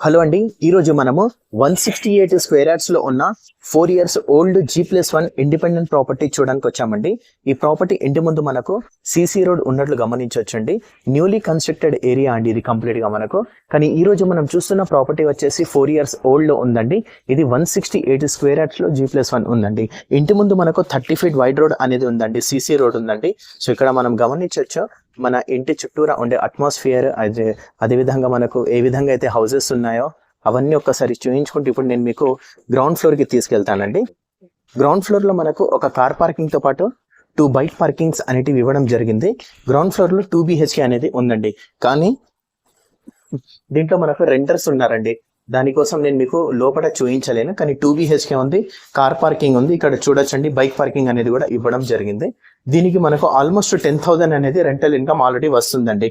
Hello అండి ఈరోజు మనము వన్ సిక్స్టీ ఎయిట్ స్క్వేర్ యార్డ్స్లో ఉన్న four years old G plus one independent property చూడడానికి వచ్చామండి. ఈ ప్రాపర్టీ ఇంటి ముందు మనకు సీసీ రోడ్ ఉన్నట్లు గమనించవచ్చండి. న్యూలీ కన్స్ట్రక్టెడ్ ఏరియా అండి ఇది కంప్లీట్గా మనకు. కానీ ఈ రోజు మనం చూస్తున్న ప్రాపర్టీ వచ్చేసి ఫోర్ ఇయర్స్ ఓల్డ్లో ఉందండి. ఇది వన్ సిక్స్టీ ఎయిట్ స్క్వేర్ యార్డ్స్లో జీ ప్లస్ వన్ ఉందండి. ఇంటి ముందు మనకు థర్టీ ఫీట్ వైడ్ రోడ్ అనేది ఉందండి సీసీ రోడ్ ఉందండి. సో ఇక్కడ మనం గమనించవచ్చు మన ఇంటి చుట్టూరా ఉండే అట్మాస్ఫియర్ అదే అదేవిధంగా మనకు ఏ విధంగా అయితే హౌసెస్ ఉన్నాయో అవన్నీ ఒక్కసారి చూయించుకుంటూ ఇప్పుడు నేను మీకు గ్రౌండ్ ఫ్లోర్కి తీసుకెళ్తానండి. గ్రౌండ్ ఫ్లోర్లో మనకు ఒక కార్ పార్కింగ్తో పాటు టూ బైక్ పార్కింగ్స్ అనేటివి ఇవ్వడం జరిగింది. గ్రౌండ్ ఫ్లోర్లో టూ బిహెచ్కే అనేది ఉందండి. కానీ దీంట్లో మనకు రెంటర్స్ ఉన్నారండి. దానికోసం నేను మీకు లోపల చూపించలేను కానీ టూ బిహెచ్కే ఉంది కార్ పార్కింగ్ ఉంది. ఇక్కడ చూడొచ్చండి బైక్ పార్కింగ్ అనేది కూడా ఇవ్వడం జరిగింది. దీనికి మనకు ఆల్మోస్ట్ టెన్ థౌసండ్ అనేది రెంటల్ ఇన్కమ్ ఆల్రెడీ వస్తుందండి.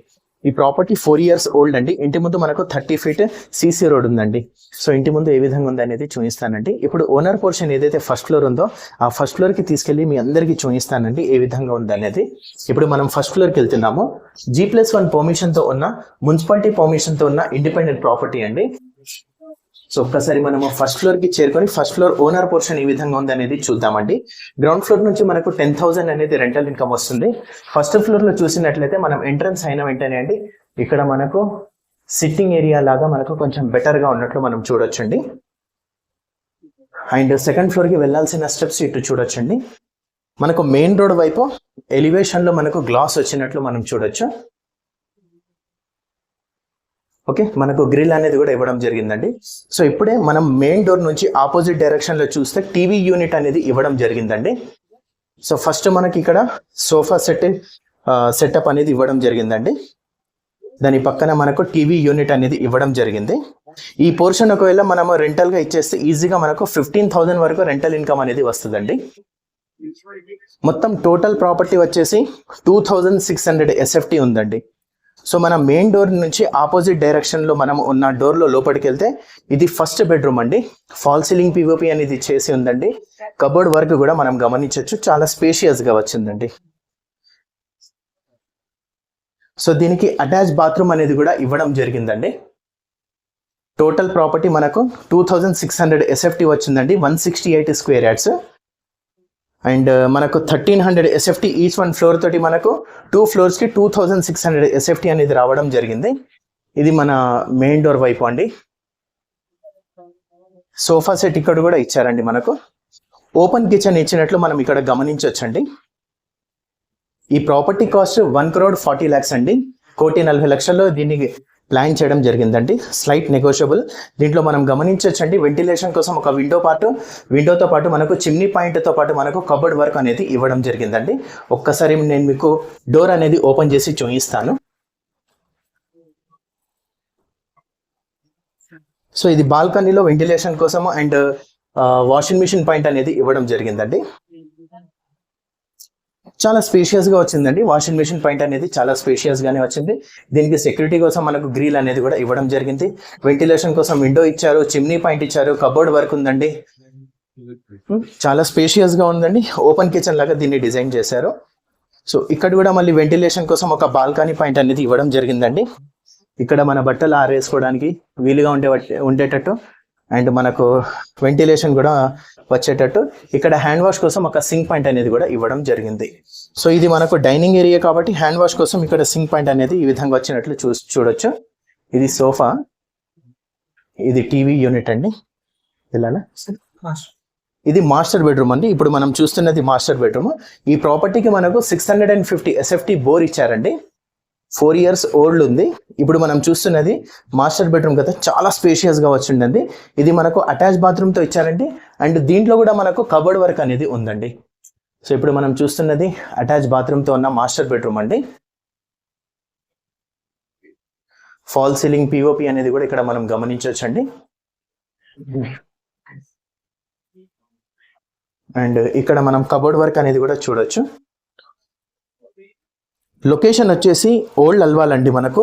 ఈ ప్రాపర్టీ ఫోర్ ఇయర్స్ ఓల్డ్ అండి. ఇంటి ముందు మనకు థర్టీ ఫీట్ సీసీ రోడ్ ఉందండి. సో ఇంటి ముందు ఏ విధంగా ఉంది అనేది చూపిస్తానండి. ఇప్పుడు ఓనర్ పోర్షన్ ఏదైతే ఫస్ట్ ఫ్లోర్ ఉందో ఆ ఫస్ట్ ఫ్లోర్కి తీసుకెళ్ళి మీ అందరికీ చూపిస్తానండి ఏ విధంగా ఉంది అనేది ఇప్పుడు మనం ఫస్ట్ ఫ్లోర్కి వెళ్తున్నాము. జీ ప్లస్ వన్ పర్మిషన్తో ఉన్న మున్సిపాలిటీ పర్మిషన్తో ఉన్న ఇండిపెండెంట్ ప్రాపర్టీ అండి. సో ఒక్కసారి మనము ఫస్ట్ ఫ్లోర్కి చేరుకొని ఫస్ట్ ఫ్లోర్ ఓనర్ పోర్షన్ ఈ విధంగా ఉంది అనేది చూద్దామండి. గ్రౌండ్ ఫ్లోర్ నుంచి మనకు టెన్ థౌసండ్ అనేది రెంటల్ ఇన్కమ్ వస్తుంది. ఫస్ట్ ఫ్లోర్లో చూసినట్లయితే మనం ఎంట్రన్స్ అయిన వెంటనే అండి ఇక్కడ మనకు సిట్టింగ్ ఏరియా లాగా మనకు కొంచెం బెటర్గా ఉన్నట్లు మనం చూడొచ్చండి. అండ్ సెకండ్ ఫ్లోర్కి వెళ్ళాల్సిన స్టెప్స్ ఇటు చూడొచ్చండి. మనకు మెయిన్ రోడ్ వైపు ఎలివేషన్లో మనకు గ్లాస్ వచ్చినట్లు మనం చూడొచ్చు. ఓకే? మనకు గ్రిల్ అనేది కూడా ఇవ్వడం జరిగిందండి. సో ఇప్పుడే మనం మెయిన్ డోర్ నుంచి ఆపోజిట్ డైరెక్షన్లో చూస్తే టీవీ యూనిట్ అనేది ఇవ్వడం జరిగిందండి. సో ఫస్ట్ మనకి ఇక్కడ సోఫా సెట్ సెటప్ అనేది ఇవ్వడం జరిగిందండి. దాని పక్కన మనకు టీవీ యూనిట్ అనేది ఇవ్వడం జరిగింది. ఈ పోర్షన్ ఒకవేళ మనము రెంటల్గా ఇచ్చేస్తే ఈజీగా మనకు ఫిఫ్టీన్ థౌసండ్ వరకు రెంటల్ ఇన్కమ్ అనేది వస్తుందండి. మొత్తం టోటల్ ప్రాపర్టీ వచ్చేసి two thousand six hundred SFT ఉందండి. సో మన మెయిన్ డోర్ నుంచి ఆపోజిట్ డైరెక్షన్లో మనం ఉన్న డోర్లో లోపలికి వెళ్తే ఇది ఫస్ట్ బెడ్రూమ్ అండి. ఫాల్ సీలింగ్ పివోపి అనేది చేసి ఉందండి. కబోర్డ్ వర్క్ కూడా మనం గమనించవచ్చు చాలా స్పేషియస్గా వచ్చిందండి. సో దీనికి అటాచ్ బాత్రూమ్ అనేది కూడా ఇవ్వడం జరిగిందండి. టోటల్ ప్రాపర్టీ మనకు two thousand six hundred SFT వచ్చిందండి. One sixty eight square yards and uh, మనకు thirteen hundred SFT each one floor తోటి మనకు two ఫ్లోర్స్కి two thousand six hundred SFT అనేది రావడం జరిగింది. ఇది మన మెయిన్ డోర్ వైపు అండి. సోఫా సెట్ ఇక్కడ కూడా ఇచ్చారండి మనకు. ఓపెన్ కిచెన్ ఇచ్చినట్లు మనం ఇక్కడ గమనించవచ్చండి ఈ property cost one crore forty lakhs అండి. కోటి నలభై లక్షల్లో దీన్ని ప్లాన్ చేయడం జరిగిందండి. Slight negotiable. దీంట్లో మనం గమనించవచ్చండి వెంటిలేషన్ కోసం ఒక విండో పాటు విండోతో పాటు మనకు చిమ్నీ పాయింట్తో పాటు మనకు కబర్డ్ వర్క్ అనేది ఇవ్వడం జరిగిందండి. ఒక్కసారి నేను మీకు డోర్ అనేది ఓపెన్ చేసి చూపిస్తాను. సో ఇది బాల్కనీలో వెంటిలేషన్ కోసము అండ్ వాషింగ్ మిషన్ పాయింట్ అనేది ఇవ్వడం జరిగిందండి. చాలా స్పేషియస్గా వచ్చిందండి. వాషింగ్ మెషిన్ పాయింట్ అనేది చాలా స్పేషియస్ గానే వచ్చింది. దీనికి సెక్యూరిటీ కోసం మనకు గ్రిల్ అనేది కూడా ఇవ్వడం జరిగింది. వెంటిలేషన్ కోసం విండో ఇచ్చారు చిమ్నీ పాయింట్ ఇచ్చారు కబోర్డ్ వర్క్ ఉందండి. చాలా స్పేషియస్గా ఉందండి. ఓపెన్ కిచెన్ లాగా దీన్ని డిజైన్ చేశారు. సో ఇక్కడ కూడా మళ్ళీ వెంటిలేషన్ కోసం ఒక బాల్కనీ పాయింట్ అనేది ఇవ్వడం జరిగిందండి. ఇక్కడ మన బట్టలు ఆరేసుకోవడానికి వీలుగా ఉండే ఉండేటట్టు అండ్ మనకు వెంటిలేషన్ కూడా వచ్చేటట్టు ఇక్కడ హ్యాండ్ వాష్ కోసం ఒక సింక్ పాయింట్ అనేది కూడా ఇవ్వడం జరిగింది. సో ఇది మనకు డైనింగ్ ఏరియా కాబట్టి హ్యాండ్ వాష్ కోసం ఇక్కడ సింక్ పాయింట్ అనేది ఈ విధంగా వచ్చినట్లు చూ చూడొచ్చు. ఇది సోఫా. ఇది టీవీ యూనిట్ అండి. ఇలానా? ఇది మాస్టర్ బెడ్రూమ్ అండి. ఇప్పుడు మనం చూస్తున్నది మాస్టర్ బెడ్రూమ్. ఈ ప్రాపర్టీకి మనకు six hundred and fifty SFT bore ఇచ్చారండి. ఫోర్ ఇయర్స్ ఓల్డ్ ఉంది. ఇప్పుడు మనం చూస్తున్నది మాస్టర్ బెడ్రూమ్ కదా. చాలా స్పేషియస్గా వచ్చిందండి. ఇది మనకు అటాచ్ బాత్రూమ్తో ఇచ్చారండి. అండ్ దీంట్లో కూడా మనకు కబర్డ్ వర్క్ అనేది ఉందండి. సో ఇప్పుడు మనం చూస్తున్నది అటాచ్ బాత్రూమ్తో ఉన్న మాస్టర్ బెడ్రూమ్ అండి. ఫాల్ సీలింగ్ పిఓపి అనేది కూడా ఇక్కడ మనం గమనించవచ్చండి. అండ్ ఇక్కడ మనం కబోర్డ్ వర్క్ అనేది కూడా చూడొచ్చు. లొకేషన్ వచ్చేసి ఓల్డ్ అల్వాల్ అండి మనకు.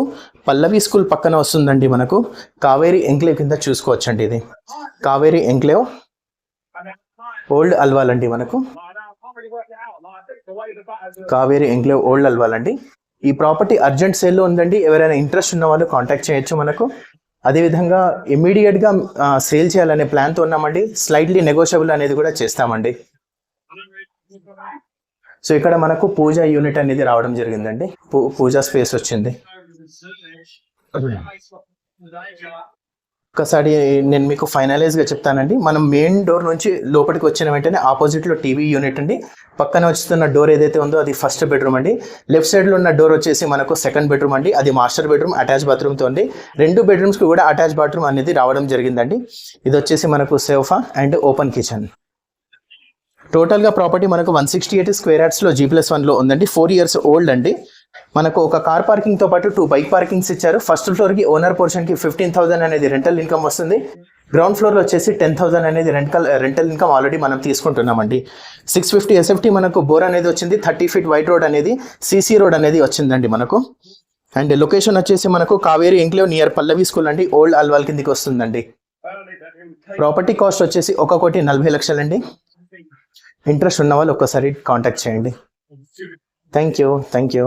పల్లవి స్కూల్ పక్కన వస్తుందండి మనకు. కావేరి ఎంక్లేవ్ కింద చూసుకోవచ్చండి ఇది. కావేరి ఎంక్లేవ్ ఓల్డ్ అల్వాల్ అండి మనకు. కావేరి ఎంక్లేవ్ ఓల్డ్ అల్వాల్ అండి. ఈ ప్రాపర్టీ అర్జెంట్ సేల్లో ఉందండి. ఎవరైనా ఇంట్రెస్ట్ ఉన్న వాళ్ళు కాంటాక్ట్ చేయొచ్చు మనకు. అదేవిధంగా ఇమ్మీడియట్గా సేల్ చేయాలనే ప్లాన్తో ఉన్నామండి. స్లైట్లీ నెగోషియబుల్ అనేది కూడా చేస్తామండి. సో ఇక్కడ మనకు పూజ యూనిట్ అనేది రావడం జరిగిందండి. పూ- పూజా స్పేస్ వచ్చింది. ఒకసారి నేను మీకు ఫైనలైజ్గా చెప్తానండి. మనం మెయిన్ డోర్ నుంచి లోపలికి వచ్చిన వెంటనే ఆపోజిట్లో టీవీ యూనిట్ అండి. పక్కన వస్తున్న డోర్ ఏదైతే ఉందో అది ఫస్ట్ బెడ్రూమ్ అండి. లెఫ్ట్ సైడ్లో ఉన్న డోర్ వచ్చేసి మనకు సెకండ్ బెడ్రూమ్ అండి. అది మాస్టర్ బెడ్రూమ్ అటాచ్ బాత్రూమ్తో ఉంది రెండు బెడ్రూమ్స్కి కూడా అటాచ్ బాత్రూమ్ అనేది రావడం జరిగిందండి. ఇది వచ్చేసి మనకు సోఫా అండ్ ఓపెన్ కిచెన్ టోటల్గా ప్రాపర్టీ మనకు వన్ సిక్స్టీ ఎయిట్ స్క్వేర్ యార్డ్స్లో జీ ప్లస్ వన్లో ఉందండి. ఫోర్ ఇయర్స్ ఓల్డ్ అండి. మనకు ఒక కార్ పార్కింగ్తో పాటు టూ బైక్ పార్కింగ్స్ ఇచ్చారు. ఫస్ట్ ఫ్లోర్కి ఓనర్ పోర్షన్కి ఫిఫ్టీన్ థౌసండ్ అనేది రెంటల్ ఇన్కమ్ వస్తుంది. గ్రౌండ్ ఫ్లోర్లో వచ్చేసి టెన్ థౌసండ్ అనేది రెంటల్ రెంటల్ ఇన్కమ్ ఆల్రెడీ మనం తీసుకుంటున్నామండి. సిక్స్ ఫిఫ్టీ ఎస్ఎఫ్టీ మనకు బోర్ అనేది వచ్చింది. థర్టీ ఫీట్ వైట్ రోడ్ అనేది సీసీ రోడ్ అనేది వచ్చిందండి మనకు. అండ్ లొకేషన్ వచ్చేసి మనకు Kaveri enclave near Pallavi school అండి. ఓల్డ్ అల్వాల్ కిందికి వస్తుందండి. ప్రాపర్టీ కాస్ట్ వచ్చేసి ఒక కోటి నలభై లక్షలండి. ఇంట్రెస్ట్ ఉన్న వాళ్ళు ఒక్కసారి కాంటాక్ట్ చేయండి. Thank you thank you